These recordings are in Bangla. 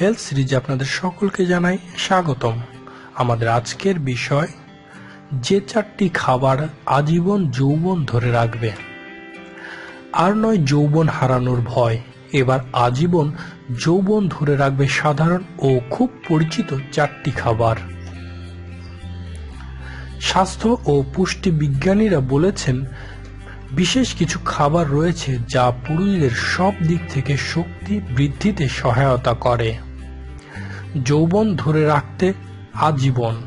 হেলথ সিরিজে আপনাদের সকলকে জানাই স্বাগতম। আমাদের আজকের বিষয়, যে চারটি খাবার আজীবন যৌবন ধরে রাখবে। আর নয় যৌবন হারানোর ভয়, এবার আজীবন যৌবন ধরে রাখবে সাধারণ ও খুব পরিচিত চারটি খাবার। স্বাস্থ্য ও পুষ্টি বিজ্ঞানীরা বলেছেন, বিশেষ কিছু খাবার রয়েছে যা পুরুষদের সব দিক থেকে শক্তি বৃদ্ধিতে সহায়তা করে। যৌবন ধরে রাখতে আজীবন।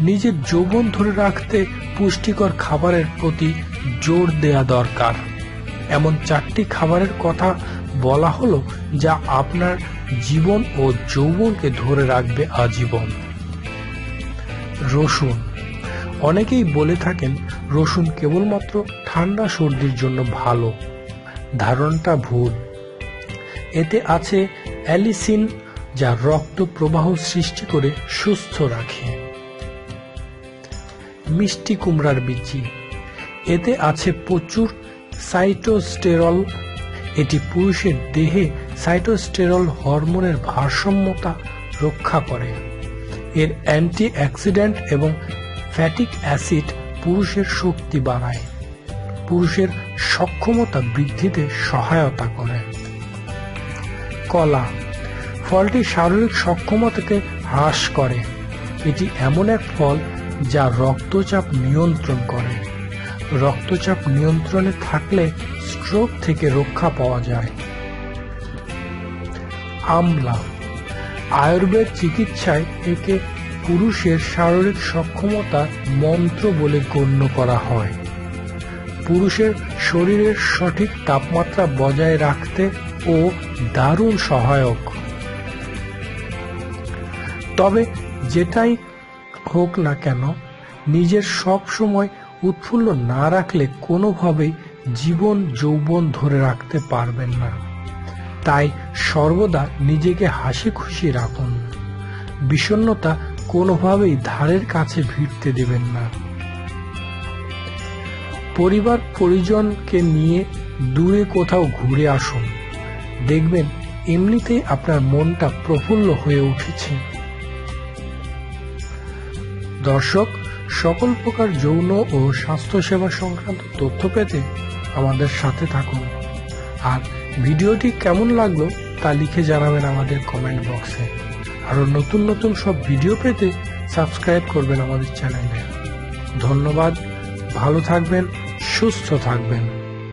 নিজের যৌবন ধরে রাখতে পুষ্টিকর খাবারের প্রতি জোর দেয়া দরকার। এমন চারটি খাবারের কথা বলা হলো যা আপনার জীবন ও যৌবনকে ধরে রাখবে আজীবন। রসুন। অনেকেই বলে থাকেন রসুন কেবলমাত্র ঠান্ডা সর্দির জন্য ভালো। ধারণটা ভুল। এতে আছে অ্যালিসিন যা রক্ত প্রবাহ সৃষ্টি করে সুস্থ রাখে। মিষ্টি কুমড়ার বিচি এতে আছে প্রচুর সাইটোস্টেরল। এটি পুরুষের দেহে সাইটোস্টেরল হরমোনের ভারসাম্যতা রক্ষা করে। এর অ্যান্টি অ্যাক্সিডেন্ট এবং ফ্যাটিক অ্যাসিড পুরুষের শক্তি বাড়ায়। পুরুষের সক্ষমতা বৃদ্ধিতে সহায়তা করে। কলা। ফলটি শারীরিক সক্ষমতাকে হ্রাস করে। এটি এমন এক ফল যা রক্তচাপ নিয়ন্ত্রণ করে। রক্তচাপ নিয়ন্ত্রণে থাকলে স্ট্রোক থেকে রক্ষা পাওয়া যায়। আমলা আয়ুর্বেদ চিকিৎসায় একে পুরুষের শারীরিক সক্ষমতা মন্ত্র বলে গণ্য করা হয়। পুরুষের শরীরের সঠিক তাপমাত্রা বজায় রাখতে ও দারুণ সহায়ক। তবে যেটাই হোক না কেন, নিজের সব সময় উৎফুল্ল না রাখলে কোনোভাবেই জীবন যৌবন ধরে রাখতে পারবেন না। তাই সর্বদা নিজেকে হাসি খুশি রাখুন। বিষণ্নতা কোনোভাবেই ধারের কাছে ভিড়তে দেবেন না। পরিবার পরিজনকে নিয়ে দূরে কোথাও ঘুরে আসুন। দেখবেন এমনিতেই আপনার মনটা প্রফুল্ল হয়ে উঠেছে। দর্শক, সকল প্রকার যৌন ও স্বাস্থ্যসেবা সংক্রান্ত তথ্য পেতে আমাদের সাথে থাকুন। আর ভিডিওটি কেমন লাগল তা লিখে জানাবেন আমাদের কমেন্ট বক্সে আরও নতুন নতুন সব ভিডিও পেতে সাবস্ক্রাইব করবেন আমাদের চ্যানেলে ধন্যবাদ, ভালো থাকবেন, সুস্থ থাকবেন।